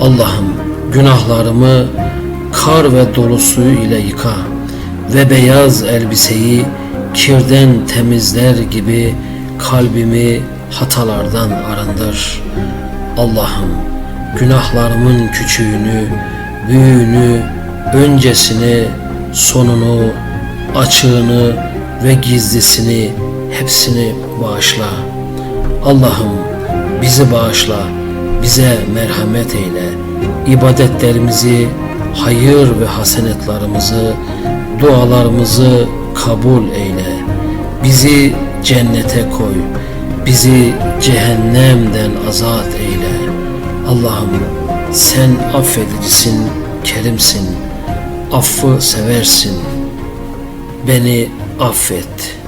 Allah'ım günahlarımı kar ve dolu suyu ile yıka ve beyaz elbiseyi kirden temizler gibi kalbimi hatalardan arındır. Allah'ım günahlarımın küçüğünü, büyüğünü, öncesini, sonunu, açığını ve gizlisini hepsini bağışla. Allah'ım bizi bağışla, bize merhamet eyle. İbadetlerimizi, hayır ve hasenetlarımızı, dualarımızı kabul eyle. Bizi cennete koy, bizi cehennemden azat eyle. Allah'ım sen affedicisin, kerimsin, affı seversin. Beni affet.''